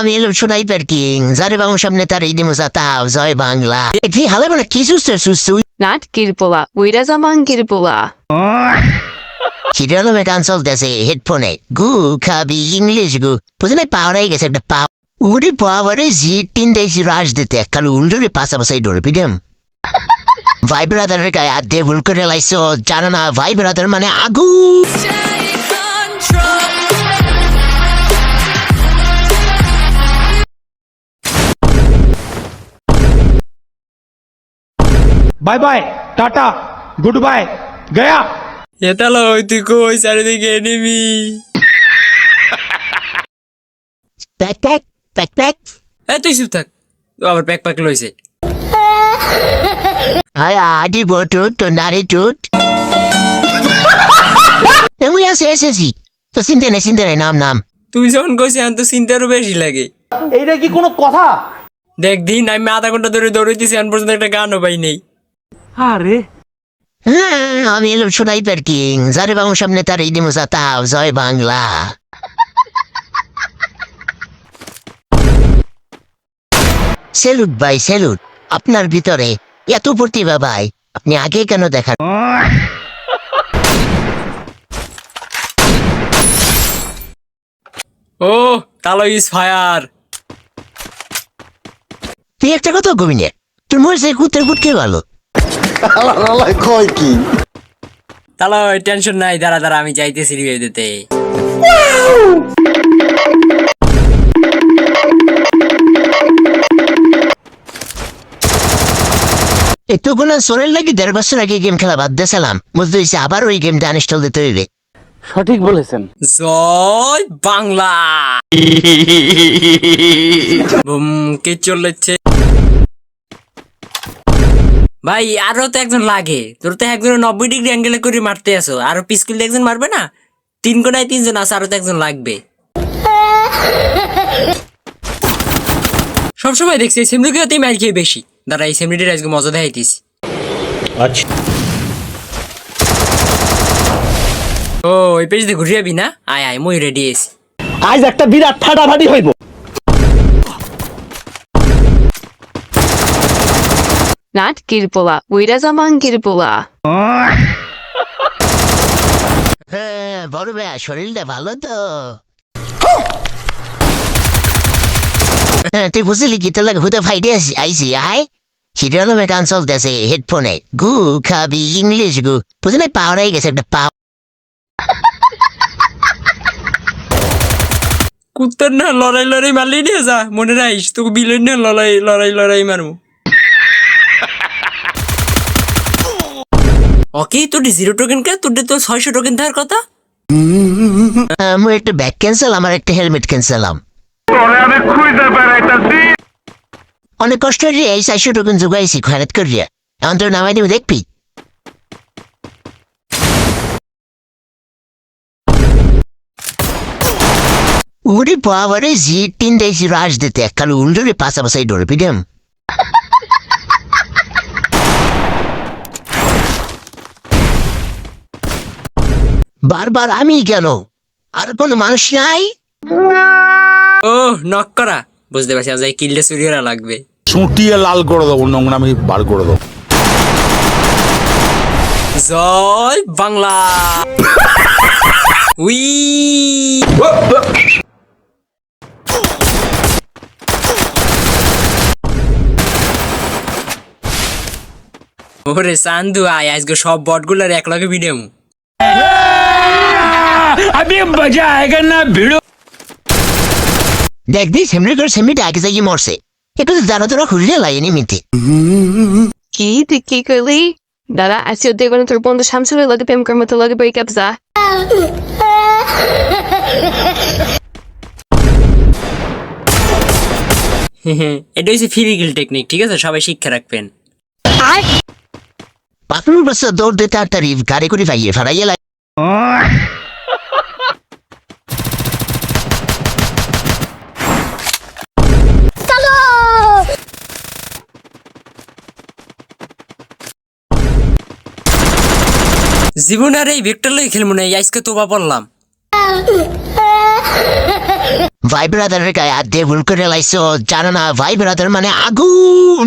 আমি এলো sniper king. যারে বাবুর সামনে তার এই দিমুসা তাও জয় বাংলা। কি হালে মানে কি সুস্থ সুস্থ? Not Kirpula. Uira zaman Kirpula. হিরোলমে গান চলতেছে হেডফোনে। গু খাবি ইংলিশ গু। বুঝলে নাই পাওয়ারাই গেছে একটা পাও উড়ি পাওয়ারে জি তিন দেশি রাজ দিতে। কাল উল্ডুরে পাশাপাশি ডোরে পিডেম ভাই ব্রাদারের গায়ে হাত দিয়ে ভুল করে লাইছো জানো না ভাই ব্রাদার মানে আগু। Bye bye tata good bye Gaya এতালো তুই কই? চারিদিকে enemy. Pack pack pack pack এ তুই চুপ থাক। আবার প্যাক প্যাক লইছে। আয় আদি বটু তো নারে টুট তুমি আসে এসেছি তো চিনতে নেই চিনতে নেই নাম নাম। তুই যখন কইছি আমি তো চিনতে বেশি লাগে। এইটা কি কোনো কথা? দেখ দিন আমি আধা ঘণ্টা ধরে দৌড়াইতেছি এখন পর্যন্ত একটা গানও পাই নেই। আরে। হ্যাঁ, আমি এলো সোনাইপার কিং। যারে বাবুর সামনে তার এই দিমুসা তাও জয় বাংলা। সেলুট ভাই সেলুট। আপনার ভিতরে এত প্রতিভা ভাই। আপনি আগে কেন দেখান ও তালো ইজ ফায়ার তুই একটা কথা গোবিনে তোর মনে হচ্ছে কুত্তের কুটকে ভালো। তালো টেনশন নাই দাঁড়া দাঁড়া আমি যাইতেছি রিভিউ দিতে। একটু কোনো সোরের লাগি দেড় বছর আগে গেম খেলা বাদ দিয়েছিলাম বুঝতে হয়েছে আবার ওই গেমটা আনস্টল দিতে হইবে। সঠিক বলেছেন। জয় বাংলা। বুম কে চলেছে? ভাই আরও তো একজন লাগে। তোর তো একজন নব্বই ডিগ্রি অ্যাঙ্গেলে করে মারতে আসো আরও পিসকুল একজন মারবে না? তিন কোনায় তিনজন আছে আরও তো একজন লাগবে। সবসময় দেখছি এই সেমরিগুলোতেই মার খেয়ে বেশি। দাঁড়া এই সেমরিটির আজকে মজা দেখাইতিস ও ওই পেজ দিয়ে ঘুরে যাবি না? আয় আয় মই রেডি আছি। আজ একটা বিরাট ফাটাফাটি হইব। Not Kirpula. Uira zaman Kirpula. হ্যাঁ বড় ভাই শরীরটা ভালো তো হ্যাঁ তুই বুঝলি কি হুতে ফাইডে আসি আইসি আয় হিরোলমে গান চলতেছে হেডফোনে গু খাবি ইংলিশ গু বুঝলি নাই পাওয়ারাই গেছে একটা পাও কুত্তার না লড়াই লড়াই মারলেই নিয়ে যা মনে রাখিস তোকে বিলেন না লড়াই লড়াই লড়াই মারবো ওকে তোর জিরো টোকেন কে? তোর তো ছয়শো টোকেন থাকার কথা? আমার একটা ব্যাগ ক্যান্সেল আমার একটা হেলমেট ক্যান্সেলাম অনেক কষ্ট রে এই চারশো টোকেন জোগাইছি খয়াত করিয়া। এখন তোর নামাই দিবি দেখবি? উড়ি বাবারে জি তিন দেশি রাজ দিতে কাল উল্ডরে পাশাপাশি ডোরে পিডেম বারবার আমি কেন? আর কোনো মানুষ নাই? ও নক করা। বুঝতে পারছি আজ এই কিলটা চুরিয়ারা লাগবে। চুটিয়ে লাল করে দেবো নোংরামি বার করে দেবো। জয় বাংলা। উই। ওরে চান্দু আয় আজকে সব বটগুলার এক লগে ভিডিও अभी मजा आएगा ना भिड़ो দেখ দি সেমনি করে সেমনিটা আগে যাই মরছে একটু তো জানো তোরা খুঁজে লাইনি মিথ্যে Ki di ki kuli. Dada, asio de gonna tur bondo shamsu lagi pem karma to lagi break up za. এটা হচ্ছে ফিজিক্যাল টেকনিক ঠিক আছে সবাই শিক্ষা রাখবেন পাঁচমিনিট বছর দৌড় দিতে তাড়াতাড়ি গাড়ি করে পাইয়ে ফেরাইয়ে লাই জীবন আর এই ভিক্টর লই খেলব না আজকে তোবা বললাম। ভাই ব্রাদারের গায়ে আর দেবুল করে লাইছো জানো না ভাই ব্রাদার মানে আগুন।